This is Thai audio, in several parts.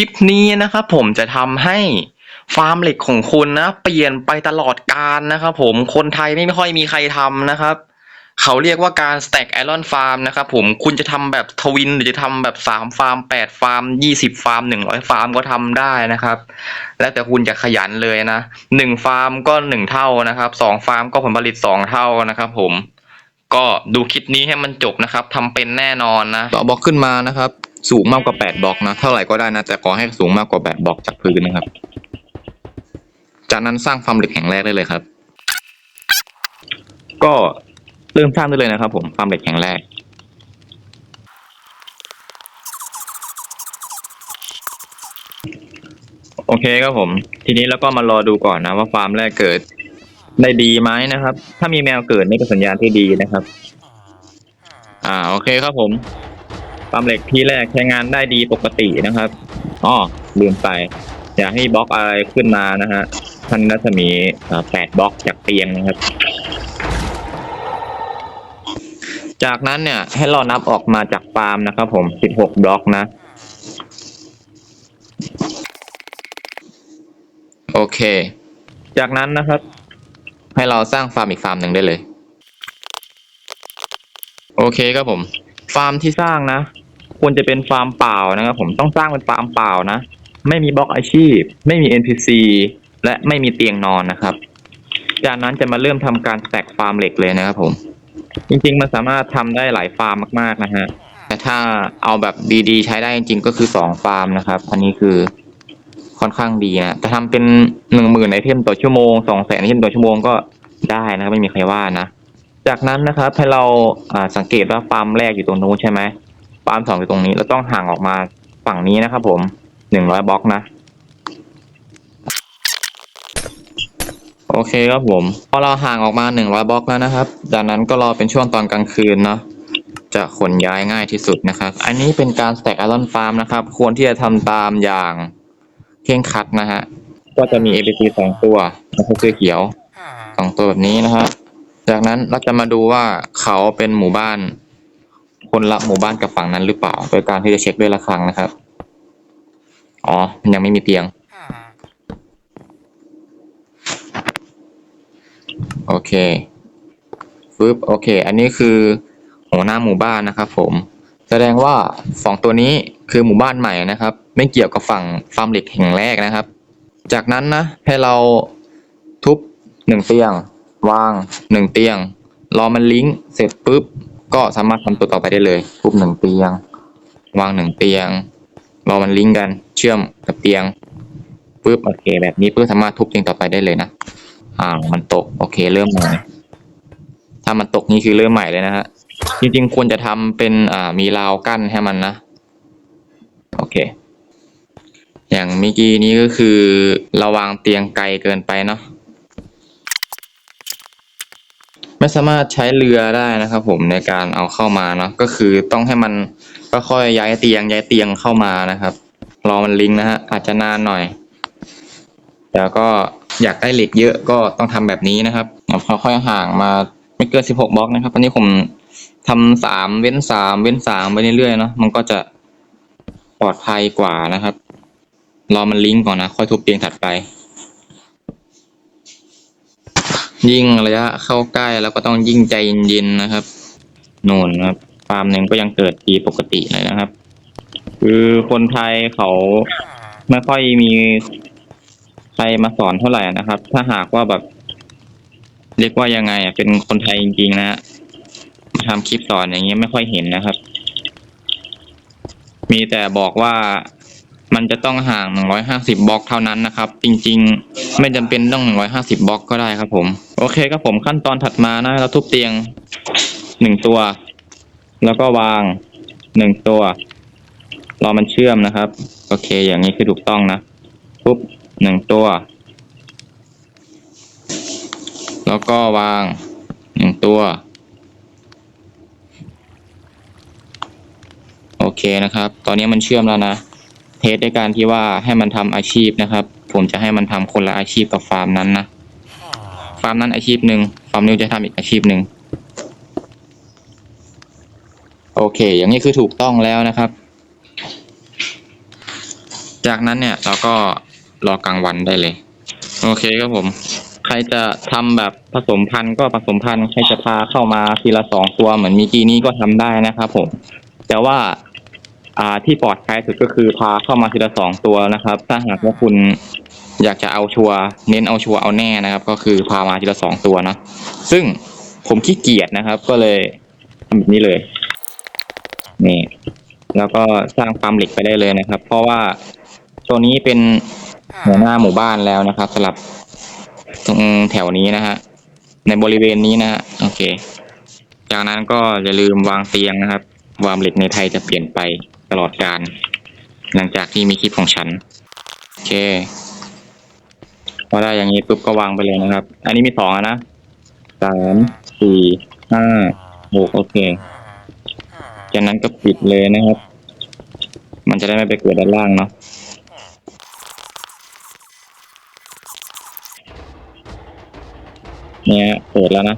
ลิปนี้นะครับผมจะทำให้ฟาร์มเหล็กของคุณนะ เปลี่ยนไปตลอดกาลนะครับผมคนไทยไม่ค่อยมีใครทำนะครับ เขาเรียกว่าการ stack iron farm นะครับผมคุณจะทำแบบทวินหรือจะทำแบบสามฟาร์มแปดฟาร์มยี่สิบฟาร์มหนึ่งร้อยฟาร์มก็ทำได้นะครับ แล้วแต่คุณจะขยันเลยนะหนึ่งฟาร์มก็หนึ่งเท่านะครับสองฟาร์มก็ผลผลิตสองเท่านะครับผมก็ดูคลิปนี้ให้มันจบนะครับทำเป็นแน่นอนนะต่อบล็อกขึ้นมานะครับ สูงมากกว่าแปดบล็อกนะเท่าไหร่ก็ได้นะ แต่ขอให้สูงมากกว่าแปดบล็อกจากพื้นนะครับ จากนั้นสร้างฟาร์มเหล็กแห่งแรกได้เลยครับ ก็เริ่มสร้างได้เลยนะครับ ผมฟาร์มเหล็กแห่งแรกโอเคครับผม ทีนี้เราก็มารอดูก่อนนะว่าฟาร์มแรกเกิดได้ดีไหมนะครับ ถ้ามีแมวเกิดนี่เป็นสัญญาณที่ดีนะครับ อ่าโอเคครับผม ฟาร์มเหล็กที่แรกใช้งานได้ดีปกตินะครับอ๋อลืมไป อย่าให้บล็อกอะไรขึ้นมานะฮะท่านรัศมีแปดบล็อกจากเตียงนะครับ จากนั้นเนี่ย ให้เรานับออกมาจากฟาร์มนะครับ ผมสิบหกบล็อกนะ โอเค จากนั้นนะครับ ให้เราสร้างฟาร์มอีกฟาร์มหนึ่งได้เลย โอเคครับผม ฟาร์มที่สร้างนะ ควรจะเป็นฟาร์มเปล่านะครับผมต้องสร้างเป็นฟาร์มเปล่านะ ไม่มีบล็อกอาชีพ ไม่มี NPC และไม่มีเตียงนอนนะครับ จากนั้นจะมาเริ่มทำการแตกฟาร์มเหล็กเลยนะครับผม จริงๆมันสามารถทำได้หลายฟาร์มมากๆนะฮะแต่ถ้าเอาแบบดีๆ ใช้ได้จริงๆก็คือสองฟาร์มนะครับ อันนี้คือค่อนข้างดีนะแต่ทำเป็นหนึ่งหมื่นไอเทมต่อชั่วโมงสองแสนไอเทมต่อชั่วโมงก็ได้นะครับไม่มีใครว่านะ จากนั้นนะครับให้เราอ่าสังเกตว่าฟาร์มแรกอยู่ตรงนู้นใช่ไหม ฟาร์มสองอยู่ตรงนี้ เราต้องห่างออกมาฝั่งนี้นะครับผมหนึ่งร้อยบล็อกนะ โอเคครับผม พอเราห่างออกมาหนึ่งร้อยบล็อกแล้วนะครับจากนั้นก็รอเป็นช่วงตอนกลางคืนเนาะจะขนย้ายง่ายที่สุดนะครับ อันนี้เป็นการ stack iron farm นะครับ ควรที่จะทำตามอย่างเคร่งครัดนะฮะ ก็จะมี ABC สองตัวนะครับเสื้อเขียวสองตัวแบบนี้นะฮะ จากนั้นเราจะมาดูว่าเขาเป็นหมู่บ้าน คนละหมู่บ้านกับฝั่งนั้นหรือเปล่า โดยการที่จะเช็คด้วยระฆังนะครับ อ๋อ มันยังไม่มีเตียง โอเคฟึบโอเค อันนี้คือหัวหน้าหมู่บ้านนะครับผม แสดงว่าสองตัวนี้คือหมู่บ้านใหม่นะครับ ไม่เกี่ยวกับฝั่งฟาร์มเหล็กแห่งแรกนะครับ จากนั้นนะ ให้เราทุบหนึ่งเตียง วางหนึ่งเตียง รอมันลิงก์เสร็จปุ๊บ ก็สามารถทำตัวต่อไปได้เลยทุบหนึ่งเตียง วางหนึ่งเตียงรอมันลิงก์กันเชื่อมกับเตียงปุ๊บโอเค แบบนี้ปุ๊บสามารถทุบเตียงต่อไปได้เลยนะอ่ามันตกโอเคเริ่มใหม่ถ้ามันตกนี่คือเริ่มใหม่เลยนะฮะจริงๆควรจะทำเป็นอ่ามีราวกั้นให้มันนะโอเค อย่างเมื่อกี้นี้ก็คือเราวางเตียงไกลเกินไปเนาะ ไม่สามารถใช้เรือได้นะครับผมในการเอาเข้ามาเนาะก็คือต้องให้มันค่อยๆย้ายเตียงย้ายเตียงเข้ามานะครับ รอมันลิงนะฮะอาจจะนานหน่อยแต่ก็อยากได้เหล็กเยอะก็ต้องทำแบบนี้นะครับค่อยๆห่างมาไม่เกินสิบหกบล็อกนะครับอันนี้ผมทำสามเว้นสามเว้นสามไปเรื่อยๆเนาะมันก็จะปลอดภัยกว่านะครับ รอมันลิงก์ก่อนนะ ค่อยทุบเตียงถัดไป ยิ่งระยะเข้าใกล้แล้วก็ต้องยิ่งใจเย็นๆนะครับนู่นนะครับฟาร์มหนึ่งก็ยังเกิดดีปกติเลยนะครับ คือคนไทยเขาไม่ค่อยมีใครมาสอนเท่าไหร่นะครับ ถ้าหากว่าแบบเรียกว่ายังไงเป็นคนไทยจริงๆนะฮะทำคลิปสอนอย่างเงี้ยไม่ค่อยเห็นนะครับ มีแต่บอกว่า มันจะต้องห่าง 150 บล็อกเท่านั้นนะครับ จริงๆ ไม่จำเป็นต้อง 150 บล็อกก็ได้ครับผม โอเคครับผมขั้นตอนถัดมานะเราทุบเตียงหนึ่งตัว แล้วก็วางหนึ่งตัว รอมันเชื่อมนะครับ โอเค อย่างนี้คือถูกต้องนะปุ๊บหนึ่งตัว แล้วก็วางหนึ่งตัว โอเคนะครับ ตอนนี้มันเชื่อมแล้วนะ เทสด้วยการที่ว่าให้มันทำอาชีพนะครับ ผมจะให้มันทำคนละอาชีพกับฟาร์มนั้นนะฟาร์มนั้นอาชีพหนึ่งฟาร์มนี้จะทำอีกอาชีพหนึ่งโอเค อย่างนี้คือถูกต้องแล้วนะครับ จากนั้นเนี่ยเราก็รอกลางวันได้เลย โอเคครับผม ใครจะทำแบบผสมพันธุ์ก็ผสมพันธุ์ใครจะพาเข้ามาทีละสองตัวเหมือนมีกี้นี้ก็ทำได้นะครับผม แต่ว่า อ่าที่ปลอดภัยสุดก็คือพาเข้ามาทีละสองตัวนะครับ ถ้าหากว่าคุณอยากจะเอาชัวร์เน้นเอาชัวร์เอาแน่นะครับ ก็คือพามาทีละสองตัวนะซึ่งผมขี้เกียจนะครับ ก็เลยทำแบบนี้เลยนี่แล้วก็สร้างฟาร์มเหล็กไปได้เลยนะครับ เพราะว่าตัวนี้เป็นหัวหน้าหมู่บ้านแล้วนะครับสำหรับตรงแถวนี้นะฮะในบริเวณนี้นะฮะโอเค จากนั้นก็อย่าลืมวางเตียงนะครับ วางเหล็กในไทยจะเปลี่ยนไป ตลอดการ หลังจากที่มีคลิปของฉัน โอเคพอได้อย่างนี้ปุ๊บก็วางไปเลยนะครับ อันนี้มีสองนะสามสี่ห้าหกโอเค จากนั้นก็ปิดเลยนะครับ มันจะได้ไม่ไปเกิดด้านล่างเนาะเนี่ยเปิดแล้วนะ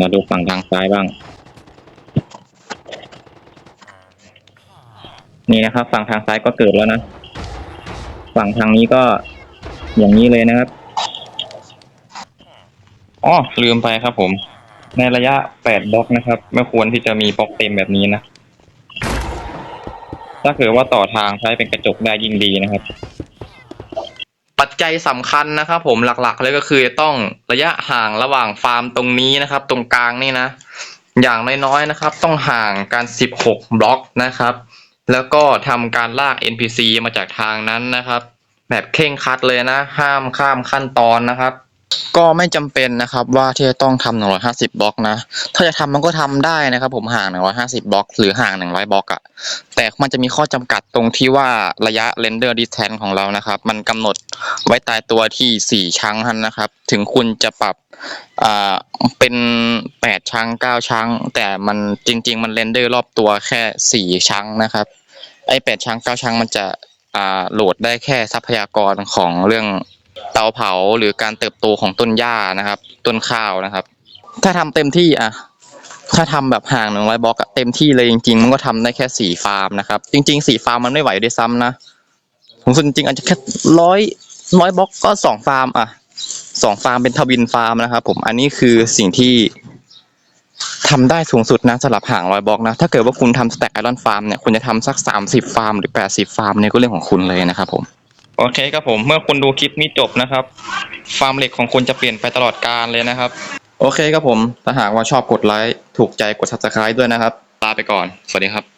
มาดูฝั่งทางซ้ายบ้าง นี่นะครับ ฝั่งทางซ้ายก็เกิดแล้วนะ ฝั่งทางนี้ก็อย่างนี้เลยนะครับอ๋อลืมไปครับผม ในระยะ8บล็อกนะครับ ไม่ควรที่จะมีบล็อกเต็มแบบนี้นะ ถ้าเกิดว่าต่อทางใช้เป็นกระจกได้ยิ่งดีนะครับ ปัจจัยสำคัญนะครับผมหลักๆ เลยก็คือต้องระยะห่างระหว่างฟาร์มตรงนี้นะครับ ตรงกลางนี่นะ อย่างน้อยๆนะครับ ต้องห่างกัน 16 บล็อกนะครับ แล้วก็ทำการลาก NPC มาจากทางนั้นนะครับ แบบเคร่งคัดเลยนะ ห้ามข้ามขั้นตอนนะครับ ก็ไม่จำเป็นนะครับว่าที่จะต้องทำ150บบล็อกนะ ถ้าจะทำมันก็ทำได้นะครับ ผมห่าง150บบล็อก หรือห่าง100บล็อกอะแต่มันจะมีข้อจำกัดตรงที่ว่าระยะ render distance ของเรานะครับ มันกำหนดไว้ตายตัวที่4ชั้งเท่านั้นนะครับ ถึงคุณจะปรับอ่าเป็น8ชั้ง9ชั้ง แต่มันจริง ๆ มัน render รอบตัวแค่4ชั้งนะครับ ไอ้8ชั้ง9ชั้งมันจะอ่าโหลดได้แค่ทรัพยากรของเรื่องเตาเผาหรือการเติบโตของต้นหญ้านะครับ ต้นข้าวนะครับ ถ้าทำเต็มที่อะถ้าทำแบบห่างหนึ่งร้อยบล็อกเต็มที่เลยจริงๆ มันก็ทำได้แค่สี่ฟาร์มนะครับ จริงๆสี่ฟาร์มมันไม่ไหวด้วยซ้ำนะผมสุดจริงๆอาจจะแค่ร้อยร้อยบล็อกก็สองฟาร์มอะสองฟาร์มเป็นทวินฟาร์มนะครับผมอันนี้คือสิ่งที่ ทำได้สูงสุดนะสำหรับห่างร้อยบล็อกนะ ถ้าเกิดว่าคุณทำสแต็กไอรอนฟาร์มเนี่ยคุณจะทำสักสามสิบฟาร์มหรือแปดสิบฟาร์มเนี่ยก็เรื่องของคุณเลยนะครับผมโอเคครับผมเมื่อคุณดูคลิปนี้จบนะครับ ฟาร์มเหล็กของคุณจะเปลี่ยนไปตลอดกาลเลยนะครับ โอเคครับผมถ้าหากว่าชอบกดไลค์ถูกใจกด subscribe ด้วยนะครับลาไปก่อน สวัสดีครับ